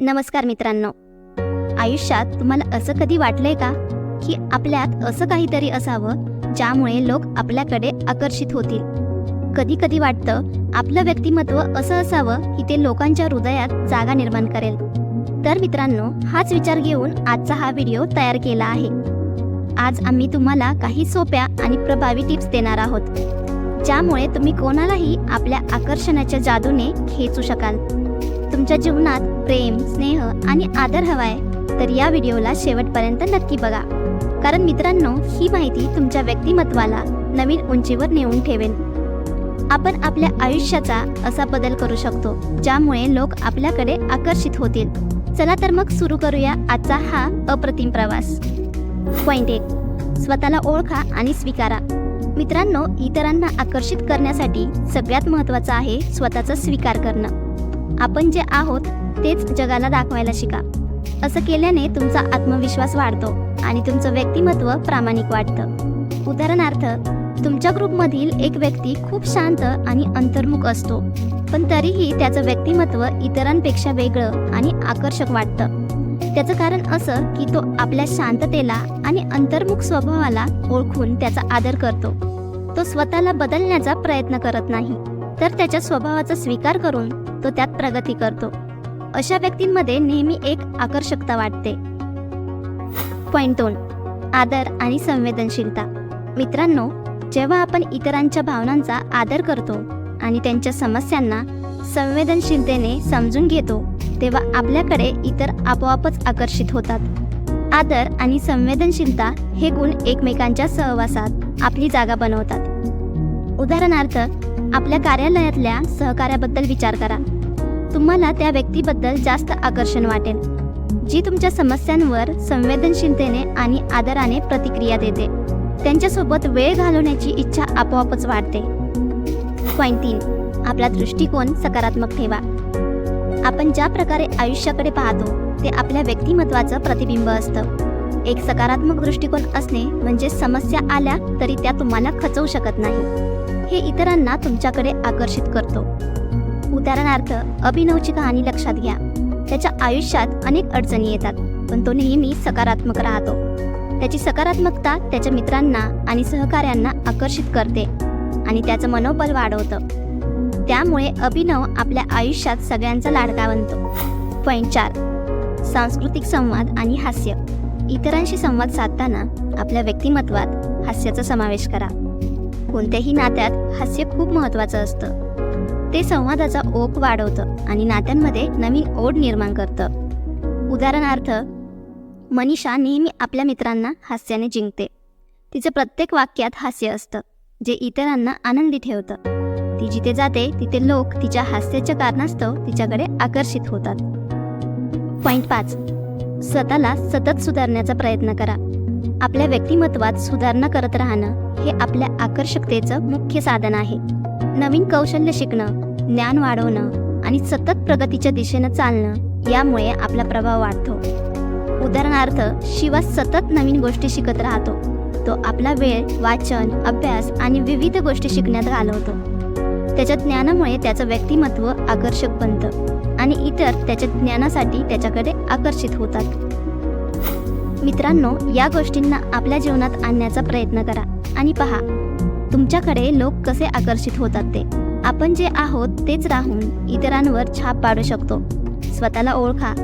नमस्कार मित्रांनो. आयुष्यात तुम्हाला असं कधी वाटलंय का? की आपल्यात असं काहीतरी असावं ज्यामुळे लोक आपल्याकडे आकर्षित होतील. कधी कधी वाटतं आपलं व्यक्तिमत्व असं असावं की ते लोकांच्या हृदयात जागा निर्माण करेल. तर मित्रांनो हाच विचार घेऊन आजचा हा व्हिडिओ तयार केला आहे. आज आम्ही तुम्हाला काही सोप्या आणि प्रभावी टिप्स देणार आहोत. ज्यामुळे तुम्ही कोणालाही आपल्या आकर्षणाच्या जादूने खेचू शकाल. तुमच्या जीवनात प्रेम स्नेह आणि आदर हवाय तर या व्हिडिओला शेवटपर्यंत नक्की बघा. कारण मित्रांनो ही माहिती तुमच्या व्यक्तिमत्वाला नवीन उंचीवर नेऊन ठेवेल. आपण आपल्या आयुष्याचा असा बदल करू शकतो ज्यामुळे लोक आपल्याकडे आकर्षित होतील. चला तर मग सुरू करूया आजचा हा अप्रतिम प्रवास. पॉइंट एक. स्वतःला ओळखा आणि स्वीकारा. मित्रांनो इतरांना आकर्षित करण्यासाठी सगळ्यात महत्त्वाचं आहे स्वतःचा स्वीकार करणं. आपण जे आहोत तेच जगाला दाखवायला शिका. असं केल्याने तुमचा आत्मविश्वास वाढतो आणि तुमचं व्यक्तिमत्व प्रामाणिक वाटतं. उदाहरणार्थ तुमच्या ग्रुपमधील एक व्यक्ती खूप शांत आणि अंतर्मुख असतो पण तरीही त्याचं व्यक्तिमत्व इतरांपेक्षा वेगळं आणि आकर्षक वाटतं. त्याचं कारण असं की तो आपल्या शांततेला आणि अंतर्मुख स्वभावाला ओळखून त्याचा आदर करतो. तो स्वतःला बदलण्याचा प्रयत्न करत नाही तर त्याच्या स्वभावाचा स्वीकार करून तो त्यात प्रगती करतो. अशा व्यक्तींमध्ये नेहमी एक आकर्षकता वाटते. पॉईंट दोन. आदर आणि संवेदनशीलता. मित्रांनो जेव्हा आपण इतरांच्या भावनांचा आदर करतो आणि त्यांच्या समस्यांना संवेदनशीलतेने समजून घेतो तेव्हा आपल्याकडे इतर आपोआपच आकर्षित होतात. आदर आणि संवेदनशीलता हे गुण एकमेकांच्या सहवासात आपली जागा बनवतात. उदाहरणार्थ आपल्या कार्यालयातल्या सहकार्याबद्दल विचार करा. तुम्हाला त्या व्यक्तीबद्दल जास्त आकर्षण वाटेल जी तुमच्या समस्यांवर संवेदनशीलतेने आणि आदराने प्रतिक्रिया देते. त्यांच्यासोबत वेळ घालवण्याची इच्छा आपोआपच वाढते. पॉईंट तीन. आपला दृष्टिकोन सकारात्मक ठेवा. आपण ज्या प्रकारे आयुष्याकडे पाहतो ते आपल्या व्यक्तिमत्वाचं प्रतिबिंब असतं. एक सकारात्मक दृष्टिकोन असणे म्हणजे समस्या आल्या तरी त्या तुम्हाला खचवू शकत नाही. हे इतरांना तुमच्याकडे आकर्षित करतो. उदाहरणार्थ अभिनवची कहाणी लक्षात घ्या. त्याच्या आयुष्यात अनेक अडचणी येतात पण तो नेहमी सकारात्मक राहतो. त्याची सकारात्मकता त्याच्या मित्रांना आणि सहकाऱ्यांना आकर्षित करते आणि त्याचं मनोबल वाढवतं. त्यामुळे अभिनव आपल्या आयुष्यात सगळ्यांचा लाडका बनतो. पॉईंट चार. सांस्कृतिक संवाद आणि हास्य. इतरांशी संवाद साधताना आपल्या व्यक्तिमत्वात हास्याचा समावेश करा. कोणत्याही नात्यात हास्य खूप महत्त्वाचं असतं. ते संवादाचा ओघ वाढवतं आणि नात्यांमध्ये नवीन ओढ निर्माण करतं. उदाहरणार्थ मनीषा नेहमी आपल्या मित्रांना हास्याने जिंकते. तिचं प्रत्येक वाक्यात हास्य असतं जे इतरांना आनंदी ठेवतं. ती जिथे जाते तिथे लोक तिच्या हास्याच्या कारणास्तव तिच्याकडे आकर्षित होतात. पॉईंट पाच. स्वतःला सतत सुधारण्याचा प्रयत्न करा. आपल्या व्यक्तिमत्वात सुधारणा करत राहणं हे आपल्या आकर्षकतेचं मुख्य साधन आहे. नवीन कौशल्य शिकणं ज्ञान वाढवणं आणि सतत प्रगतीच्या दिशेनं चालणं यामुळे आपला प्रभाव वाढतो. उदाहरणार्थ शिवा सतत नवीन गोष्टी शिकत राहतो. तो आपला वेळ वाचन अभ्यास आणि विविध गोष्टी शिकण्यात घालवतो. त्याच्या ज्ञानामुळे त्याचं व्यक्तिमत्व आकर्षक बनतं आणि इतर त्याच्या ज्ञानासाठी त्याच्याकडे आकर्षित होतात. मित्रांनो या गोष्टींना आपल्या जीवनात आणण्याचा प्रयत्न करा. आणि पहा तुमच्याकडे लोक कसे आकर्षित होतात ते. आपण जे आहोत तेच राहून इतरांवर छाप पाडू शकतो. स्वतःला ओळखा.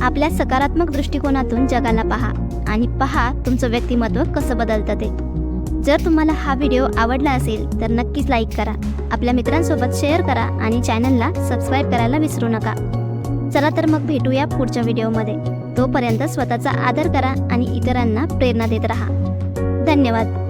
आपल्या सकारात्मक दृष्टिकोनातून जगाला पहा. आणि पहा तुमचं व्यक्तिमत्व कसं बदलतं ते. जर तुम्हाला हा व्हिडिओ आवडला असेल तर नक्कीच लाईक करा. आपल्या मित्रांसोबत शेअर करा आणि चॅनलला सबस्क्राईब करायला विसरू नका. चला तर मग भेटूया पुढच्या व्हिडिओमध्ये. तोपर्यंत स्वतःचा आदर करा आणि इतरांना प्रेरणा देत राहा. धन्यवाद.